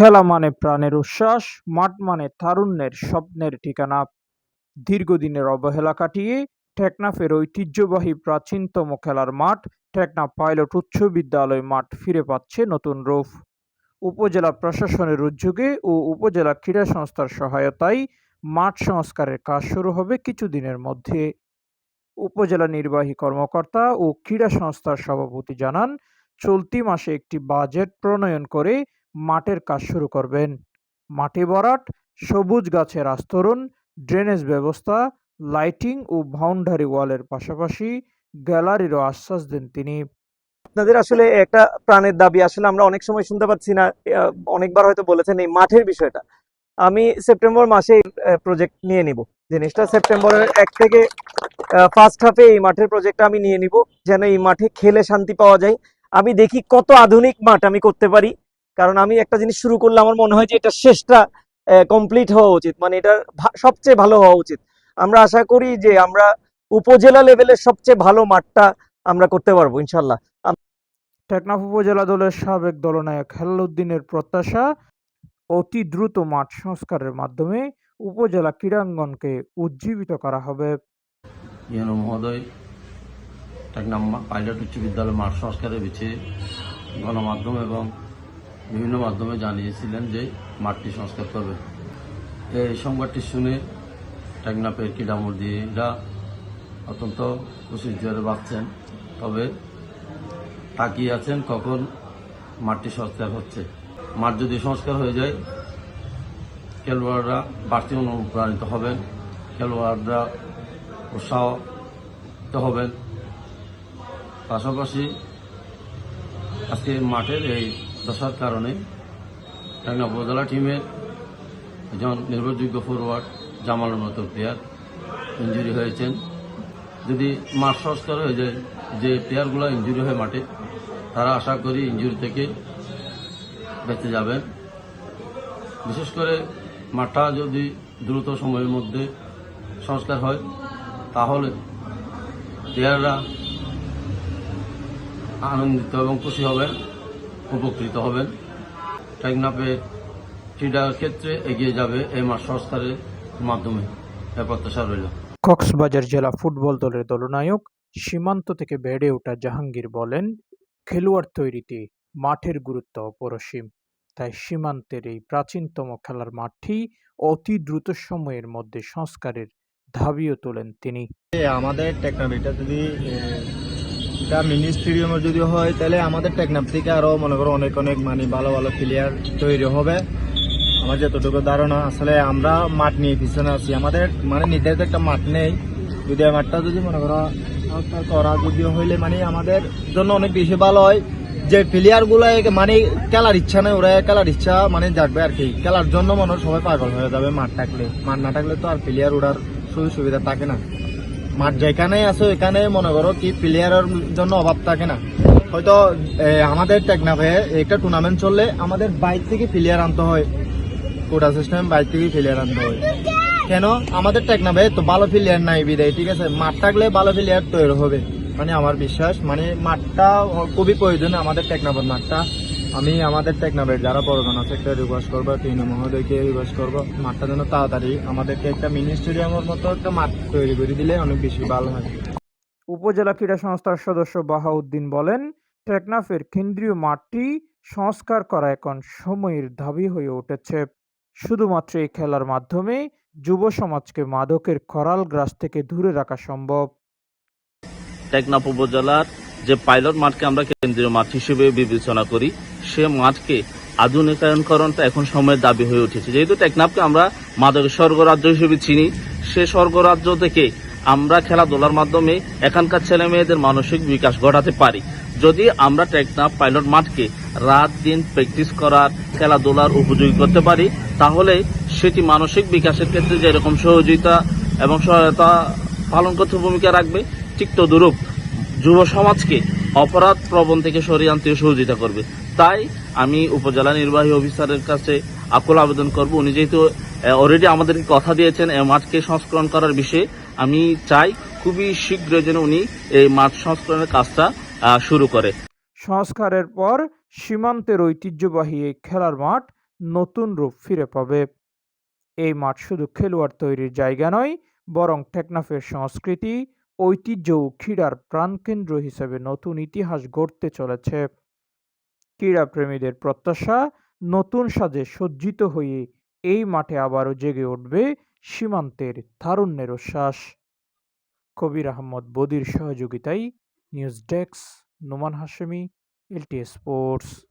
খেলা মানে প্রাণের উচ্ছ্বাস, মাঠ মানে তারুণ্যের স্বপ্নের ঠিকানা। দীর্ঘদিনের অবহেলা কাটিয়ে টেকনাফের ঐতিহ্যবাহী প্রাচীনতম খেলার মাঠ টেকনাফ পাইলট উচ্চ বিদ্যালয় মাঠ ফিরে পাচ্ছে নতুন রূপ। উপজেলা প্রশাসনের উদ্যোগে ও উপজেলা ক্রীড়া সংস্থার সহায়তায় মাঠ সংস্কারের কাজ শুরু হবে কিছুদিনের মধ্যে। উপজেলা নির্বাহী কর্মকর্তা ও ক্রীড়া সংস্থার সভাপতি জানান, চলতি মাসে একটি বাজেট প্রণয়ন করে মাঠের কাজ শুরু করবেন। মাঠে ভরাট, সবুজ গাছের আস্তরণ, ড্রেনেজ ব্যবস্থা, লাইটিং ও বাউন্ডারি ওয়ালের পাশাপাশি গ্যালারিরও আশ্বাস দেন তিনি। আপনাদের আসলে একটা প্রাণের দাবি আসলে আমরা অনেক সময় শুনতে পাচ্ছি না অনেকবার হয়তো বলেছেন এই মাঠের বিষয়টা আমি সেপ্টেম্বর মাসে প্রজেক্ট নিয়ে নিব জিনিসটা সেপ্টেম্বরের এক থেকে ফার্স্ট হাফে এই মাঠের প্রজেক্টটা আমি নিয়ে নিব যেন এই মাঠে খেলে শান্তি পাওয়া যায় আমি দেখি কত আধুনিক মাঠ আমি করতে পারি কারণ আমি একটা জিনিস শুরু করলে আমার মনে হয় যে এটা শেষটা কমপ্লিট হওয়া উচিত। মানে এটা সবচেয়ে ভালো হওয়া উচিত। আমরা আশা করি যে আমরা উপজেলা লেভেলের সবচেয়ে ভালো মাঠটা আমরা করতে পারব ইনশাল্লাহ টেকনাফ উপজেলা দলের সাবেক দলনায়ক হেলালুদ্দিনের প্রত্যাশা অতি দ্রুত মাঠ সংস্কারের মাধ্যমে উপজেলা ক্রীড়াঙ্গনকে উজ্জীবিত করা হবে। ইউনো মহোদয় টেকনাম পাইলট উচ্চ বিদ্যালয় মাঠ সংস্কারের বিষয়ে গণমাধ্যম এবং বিভিন্ন মাধ্যমে জানিয়েছিলেন যে মাঠটি সংস্কার করবে। এই সংবাদটি শুনে টেকনাপের ক্রীড়ামন্ত্রীরা অত্যন্ত খুশির জোরে বাঁচছেন, তবে তাকিয়ে আছেন কখন মাঠটি সংস্কার হচ্ছে। মাঠ যদি সংস্কার হয়ে যায়, খেলোয়াড়রা বাড়তি অনুপ্রাণিত হবেন, খেলোয়াড়রা উৎসাহিত হবেন। পাশাপাশি আজকে মাঠের এই দশার কারণে টাঙ্গা উপজেলা টিমের একজন নির্ভরযোগ্য ফরওয়ার্ড জামালের মতো প্লেয়ার ইঞ্জুরি হয়েছেন। যদি মাঠ সংস্কার হয়ে যায়, যে প্লেয়ারগুলো ইঞ্জুরি হয় মাঠে, তারা আশা করি ইঞ্জুরি থেকে বেঁচে যাবেন। বিশেষ করে মাঠটা যদি দ্রুত সময়ের মধ্যে সংস্কার হয়, তাহলে প্লেয়াররা আনন্দিত এবং খুশি হবেন। উপকৃত হবেন। টেকনাপের ক্রীড়ার ক্ষেত্রে এগিয়ে যাবে এই মাঠ সংস্কারের মাধ্যমে। এ প্রত্যাশা রইল। কক্সবাজার জেলা ফুটবল দলের দলনায়ক সীমান্ত থেকে বেড়ে ওঠা জাহাঙ্গীর বলেন খেলোয়াড় তৈরিতে মাঠের গুরুত্ব অপরসীম। তাই সীমান্তের এই প্রাচীনতম খেলার মাঠটি অতি দ্রুত সময়ের মধ্যে সংস্কারের দাবিও তোলেন তিনি। আমাদের টেকনাফ এটা যদি এটা মিনি স্টেডিয়ামে যদি হয়, তাহলে আমাদের টেকনাফ থেকে আরও মনে করো অনেক অনেক মানে ভালো ভালো প্লেয়ার তৈরি হবে। আমার যতটুকু ধারণা, আসলে আমরা মাঠ নিয়ে পিছনে আছি। আমাদের মানে নির্ধারিত একটা মাঠ নেই। যদি মাঠটা যদি মনে করো করা যদি হইলে মানে আমাদের জন্য অনেক বেশি ভালো হয়। যে প্লেয়ারগুলো মানে খেলার ইচ্ছা নেই, ওরা খেলার ইচ্ছা মানে জাগবে আর কি। খেলার জন্য মনে সবাই পাগল হয়ে যাবে মাঠ থাকলে। মাঠ না থাকলে তো আর প্লেয়ার ওড়ার সুযোগ সুবিধা থাকে না। মাঠ যেখানে আছে, ওইখানে মনে করো কি প্লেয়ারের জন্য অভাব থাকে না। হয়তো আমাদের টেকনাফে একটা টুর্নামেন্ট চললে আমাদের বাইক থেকে প্লেয়ার আনতে হয়। কোটা সিস্টেম বাইক থেকে প্লেয়ার আনতে হয়। কেন? আমাদের টেকনাফে তো ভালো প্লেয়ার নাই বিদায়, ঠিক আছে? মাঠ থাকলে ভালো প্লেয়ার তৈরি হবে। মানে আমার বিশ্বাস মানে মাঠটা খুবই প্রয়োজন আমাদের টেকনাফের মাঠটা। আমি আমাদের টেকনাফের যারা আছে একটা রিকোয়েস্ট করব তিন মহোদয়কে রিকোয়েস্ট করব। মাঠটা যেন তাড়াতাড়ি আমাদেরকে একটা মিনি স্টেডিয়ামের মতো একটা মাঠ তৈরি করে দিলে অনেক বেশি ভালো হয়। উপজেলা ক্রীড়া সংস্থার সদস্য বাহাউদ্দিন বলেন টেকনাফের কেন্দ্রীয় মাঠটি সংস্কার করা এখন সময়ের দাবি হয়ে উঠেছে। শুধুমাত্র এই খেলার মাধ্যমে যুব সমাজকে মাদকের করাল গ্রাস থেকে দূরে রাখা সম্ভব। টেকনাফ উপজেলার যে পাইলট মাঠকে আমরা কেন্দ্রীয় মাঠ হিসেবে বিবেচনা করি, সে মাঠকে আধুনিকায়নকরণটা এখন সময়ের দাবি হয়ে উঠেছে। যেহেতু টেকনাফকে আমরা মাদকের স্বর্গরাজ্য হিসেবে চিনি, সে স্বর্গরাজ্য থেকে আমরা খেলাধুলার মাধ্যমে এখানকার ছেলে মেয়েদের মানসিক বিকাশ ঘটাতে পারি। যদি আমরা টেকনাফ পাইলট মাঠকে রাত দিন প্র্যাকটিস করার, খেলাধুলার উপযোগী করতে পারি, তাহলে সেটি মানসিক বিকাশের ক্ষেত্রে যেরকম সহযোগিতা এবং সহায়তা পালন করতে ভূমিকা রাখবে, ঠিক তদুরূপ যুব সমাজকে অপরাধ প্রবণ থেকে সরিয়ে আনতে সহযোগিতা করবে। তাই আমি উপজেলা নির্বাহী অফিসারের কাছে আকুল আবেদন করব। উনি যেহেতু অলরেডি আমাদেরকে কথা দিয়েছেন এই মাঠকে সংস্করণ করার বিষয়ে। আমি চাই খুবই শীঘ্র যেন উনি এই মাঠ সংস্করণের কাজটা শুরু করে। সংস্কারের পর সীমান্তের ঐতিহ্যবাহী এই খেলার মাঠ নতুন রূপ ফিরে পাবে। এই মাঠ শুধু খেলোয়াড় তৈরির জায়গা নয়, বরং টেকনাফের সংস্কৃতি ঐতিহ্য ও ক্রীড়ার প্রাণকেন্দ্র হিসেবে নতুন ইতিহাস গড়তে চলেছে। ক্রীড়াপ্রেমীদের প্রত্যাশা নতুন সাজে সজ্জিত হয়ে এই মাঠে আবারও জেগে উঠবে সীমান্তের তারুণ্যের উচ্ছ্বাস। কবির আহমদ বদির সহযোগিতায় news desk, Noman Hashemi LT sports.